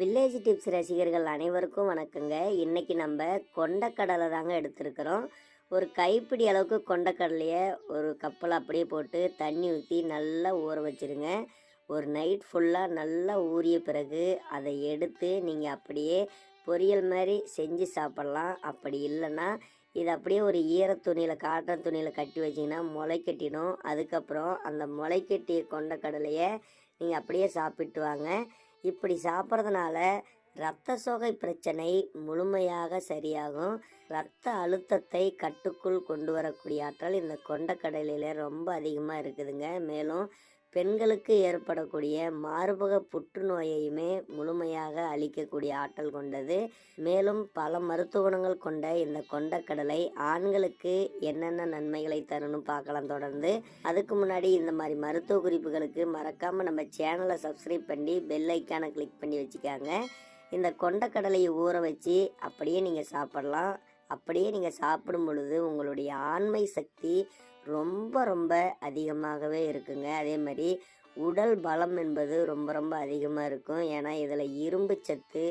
Village tips ரசிகர்கள் அனைவருக்கும் வணக்கங்க. இன்றைக்கி நம்ம கொண்டக்கடலை தாங்க எடுத்திருக்கிறோம். ஒரு கைப்பிடி அளவுக்கு கொண்டக்கடலையை ஒரு கப்பில் அப்படியே போட்டு தண்ணி ஊற்றி நல்லா ஊற வச்சிருங்க. ஒரு நைட் ஃபுல்லாக நல்லா ஊறிய பிறகு அதை எடுத்து நீங்கள் அப்படியே பொரியல் மாதிரி செஞ்சு சாப்பிட்லாம். அப்படி இல்லைன்னா இது அப்படியே ஒரு ஈர துணியில் காட்டன் துணியில் கட்டி வச்சிங்கன்னா முளை அதுக்கப்புறம் அந்த முளைக்கட்டிய கொண்டக்கடலையை நீங்கள் அப்படியே சாப்பிட்டு வாங்க. இப்படி சாப்பிட்றதுனால இரத்த சோகை பிரச்சனை முழுமையாக சரியாகும். இரத்த அழுத்தத்தை கட்டுக்குள் கொண்டு வரக்கூடிய ஆற்றல் இந்த கொண்டக்கடலையில் ரொம்ப அதிகமாக இருக்குதுங்க. மேலும் பெண்களுக்கு ஏற்படக்கூடிய மார்பக புற்றுநோயையுமே முழுமையாக அழிக்கக்கூடிய ஆற்றல் கொண்டது. மேலும் பல மருத்துவ குணங்கள் கொண்ட இந்த கொண்டக்கடலை ஆண்களுக்கு என்னென்ன நன்மைகளை தரணும் பார்க்கலாம் தொடர்ந்து. அதுக்கு முன்னாடி இந்த மாதிரி மருத்துவ குறிப்புகளுக்கு மறக்காமல் நம்ம சேனலை சப்ஸ்கிரைப் பண்ணி பெல் ஐக்கானை கிளிக் பண்ணி வச்சுக்காங்க. இந்த கொண்டக்கடலையை ஊற வச்சு அப்படியே நீங்கள் சாப்பிடலாம். அப்படியே நீங்கள் சாப்பிடும் பொழுது உங்களுடைய ஆண்மை சக்தி ரொம்ப ரொம்ப அதிகமாகவே இருக்குங்க. அதே மாதிரி உடல் பலம் என்பது ரொம்ப ரொம்ப அதிகமாக இருக்கும். ஏன்னா இதில் இரும்பு சத்து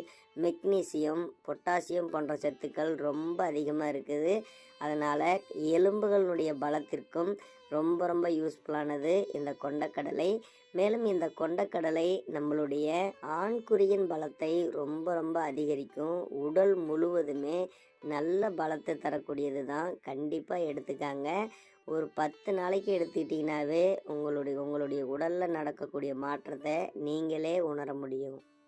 மெக்னீசியம் பொட்டாசியம் போன்ற சத்துக்கள் ரொம்ப அதிகமாக இருக்குது. அதனால் எலும்புகளுடைய பலத்திற்கும் ரொம்ப ரொம்ப யூஸ்ஃபுல்லானது இந்த கொண்டக்கடலை. மேலும் இந்த கொண்டக்கடலை நம்மளுடைய ஆண்குறியின் பலத்தை ரொம்ப ரொம்ப அதிகரிக்கும். உடல் முழுவதுமே நல்ல பலத்தை தரக்கூடியது தான் கண்டிப்பாக எடுத்துக்காங்க. ஒரு பத்து நாளைக்கு எடுத்துக்கிட்டிங்கனாவே உங்களுடைய உங்களுடைய உடலில் நடக்கக்கூடிய மாற்றத்தை நீங்களே உணர முடியும்.